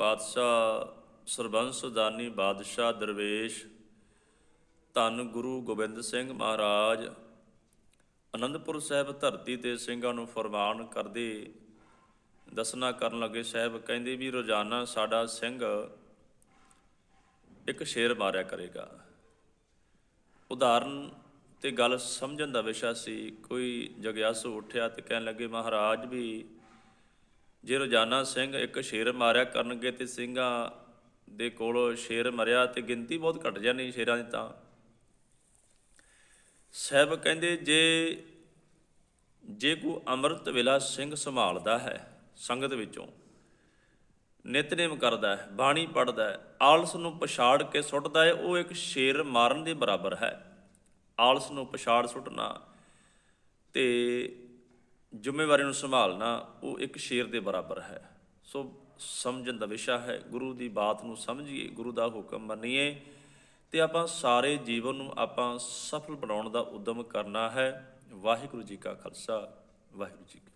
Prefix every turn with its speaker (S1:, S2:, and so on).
S1: ਪਾਤਸ਼ਾਹ ਸਰਬੰਸ ਦਾਨੀ ਬਾਦਸ਼ਾਹ ਦਰਵੇਸ਼, ਧੰਨ ਗੁਰੂ ਗੋਬਿੰਦ ਸਿੰਘ ਮਹਾਰਾਜ, ਅਨੰਦਪੁਰ ਸਾਹਿਬ ਧਰਤੀ ਤੇ ਸਿੰਘਾਂ ਨੂੰ ਫਰਮਾਨ ਕਰਦੇ ਦਸਨਾ ਕਰਨ ਲੱਗੇ ਸਾਹਿਬ, ਕਹਿੰਦੇ ਵੀ ਰੋਜ਼ਾਨਾ ਸਾਡਾ ਸਿੰਘ ਇੱਕ ਸ਼ੇਰ ਮਾਰਿਆ ਕਰੇਗਾ। ਉਦਾਹਰਨ ਤੇ ਗੱਲ ਸਮਝਣ ਦਾ ਵਿਸ਼ਾ ਸੀ, ਕੋਈ ਜਗਿਆਸੂ ਉੱਠਿਆ ਤੇ ਕਹਿਣ ਲੱਗੇ, ਮਹਾਰਾਜ ਵੀ ਜੇ ਰੋਜ਼ਾਨਾ ਸਿੰਘ ਇੱਕ ਸ਼ੇਰ ਮਾਰਿਆ ਕਰਨਗੇ ਤੇ ਸਿੰਘਾਂ ਦੇ ਕੋਲ ਸ਼ੇਰ ਮਰਿਆ ਤੇ ਗਿਣਤੀ ਬਹੁਤ ਘਟ ਜਾਣੀ ਸ਼ੇਰਾਂ ਦੀ ਤਾਂ। ਸਾਹਿਬ ਕਹਿੰਦੇ, ਜੇ ਜੇ ਕੋ ਅੰਮ੍ਰਿਤ ਵੇਲਾ ਸਿੰਘ ਸੰਭਾਲਦਾ ਹੈ, ਸੰਗਤ ਵਿੱਚੋਂ ਨਿਤਨੇਮ ਕਰਦਾ ਹੈ, ਬਾਣੀ ਪੜਦਾ ਹੈ, ਆਲਸ ਨੂੰ ਪਛਾੜ ਕੇ ਸੁੱਟਦਾ ਹੈ, ਉਹ ਇੱਕ ਸ਼ੇਰ ਮਾਰਨ ਦੇ ਬਰਾਬਰ ਹੈ। ਆਲਸ ਨੂੰ ਪਛਾੜ ਸੁੱਟਣਾ ਤੇ ਜ਼ਿੰਮੇਵਾਰੀ ਨੂੰ ਸੰਭਾਲਣਾ ਉਹ ਇੱਕ ਸ਼ੇਰ ਦੇ ਬਰਾਬਰ ਹੈ। ਸੋ ਸਮਝਣ ਦਾ ਵਿਸ਼ਾ ਹੈ, ਗੁਰੂ ਦੀ ਬਾਤ ਨੂੰ ਸਮਝੀਏ, ਗੁਰੂ ਦਾ ਹੁਕਮ ਮੰਨੀਏ, ਤੇ ਆਪਾਂ ਸਾਰੇ ਜੀਵਨ ਨੂੰ ਆਪਾਂ ਸਫਲ ਬਣਾਉਣ ਦਾ ਉਦਮ ਕਰਨਾ ਹੈ। ਵਾਹਿਗੁਰੂ ਜੀ ਕਾ ਖਾਲਸਾ, ਵਾਹਿਗੁਰੂ ਜੀ ਕੀ